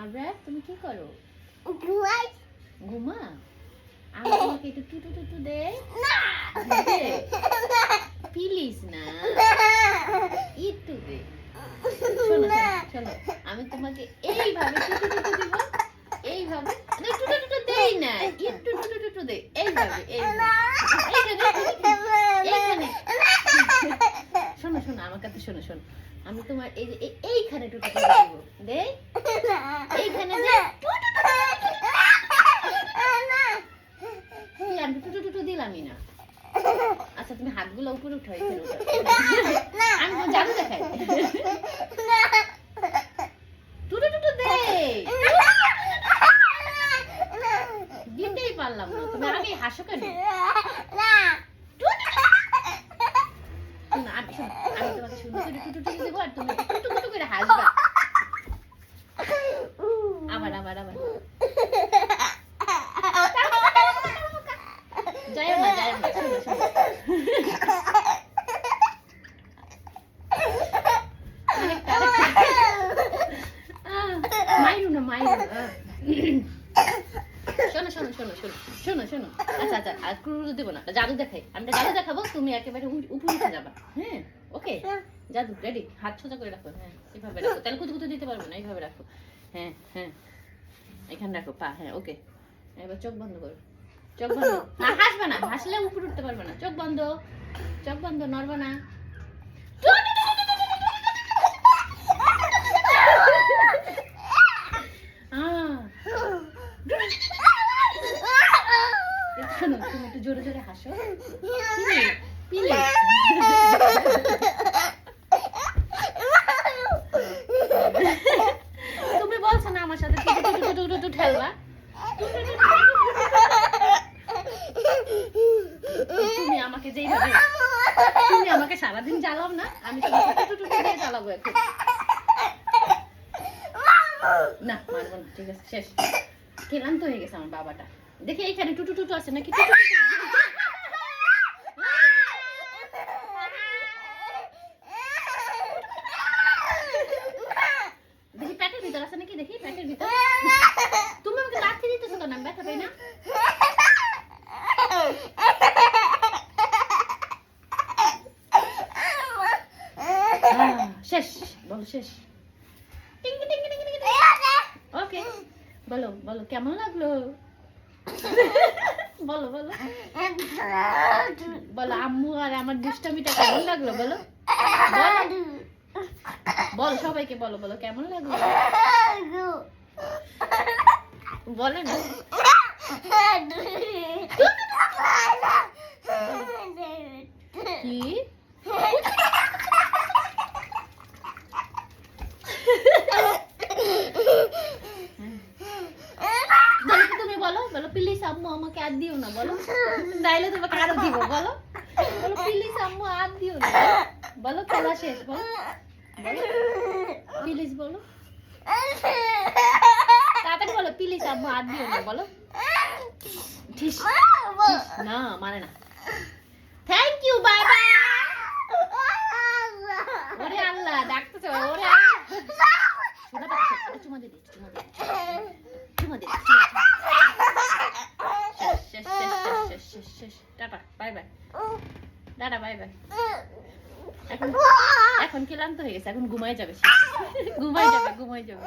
আবরার তুমি কি করো? ঘুমাই। ঘুমা? আমি তোমাকে একটু টুটু টুটু দে। না। প্লিজ না। একটু দে। শোনো শোনো, আমি তোমাকে এইভাবে টুটু টুটু দিব। এইভাবে না টুটু টুটু দেই না। একটু টুটু টুটু দে। এইভাবে এইভাবে। শোনো শোনো আমার কাছে শোনো শোনো। আমি তোমার এই যে এইখানে টুটু টুটু দিব। দে এইখানে দে কি আমি টুটু টুটু দিলামই না আচ্ছা তুমি হাতগুলো উপরে এখানে আমি জাদু দেখাই। টুটু টুটু দে। দিতেই পারলাম না। তুমি আগে হাসো কেন? আমি তোমাকে সুন্দর করে টুটু টুটু দেবো আর তুমি টুটু টুটু করে হাসবা। শোনো শোনো শোনো শোনো শোনো শোনো। আচ্ছা আচ্ছা আর দেবো না, জাদু দেখাই। আমি একটা জাদু দেখাবো, তুমি একেবারে উপরে যাবা। হ্যাঁ ওকে? জাদু রেডি হাত সোজা করে রাখো হ্যাঁ এভাবে রাখো। তাহলে কুতু কুতু দিতে পারব না এইভাবে রাখো। হ্যাঁ হ্যাঁ এখানে রাখো, পা হ্যাঁ ওকে। এবার চোখ বন্ধ করো। চোখ বন্ধ। না, হাসবে না, হাসলে উপরে উঠতে পারবে না। চোখ বন্ধ চোখ বন্ধ, নড়বে না আহ, শোনো তুমি একটু জোরে জোরে হাসো পিলে তুমি বলছো না আমার সাথে টুটু ঠেলবা তুমি আমাকে যেইভাবে তুমি আমাকে সারাদিন জ্বালাও না আমি টুটু টুটু দিয়ে জ্বালাবো এখন না মারবো না ঠিক আছে শেষ ক্লান্ত হয়ে গেছে আমার বাবাটা দেখি এইখানে টুটু টুটু আছে নাকি। দেখি পেটের ভিতর আছে নাকি দেখি পেটের ভিতর তুমি আমাকে লাথি দিতেছো কেন আমি ব্যথা পাই না আহ, শেষ বলো শেষ। ওকে বলো বলো কেমন লাগল? বলো বলো। বলো আম্মু আর আমার দুষ্টামিটা কেমন লাগল বলো? বলো বল সবাইকে বলো বলো কেমন লাগল? বলে না। কি বলো তো তুমি বলো প্লিজ আম্মু আমাকে আর দিও না বলো। তাইলে তোমাকে আরও দিব বলো। বলো প্লিজ আম্মু আর দিও না বলো। খেলা শেষ বলো। প্লিজ বলো। তাড়াতাড়ি বলো প্লিজ আম্মু আর দিও না বলো। ঠিস। না মানে না। থ্যাংক ইউ বাই বাই ওরে আল্লাহ ডাকতেছে ওরে চুমা দে, চুমা দে চুমা দে চুমা দে। শেষ শেষ শেষ শেষ। Tata bye bye tata bye bye এখন এখন ক্লান্ত হয়ে গেছে এখন ঘুমাই যাবে ঘুমাই যাবে ঘুমাই যাবে।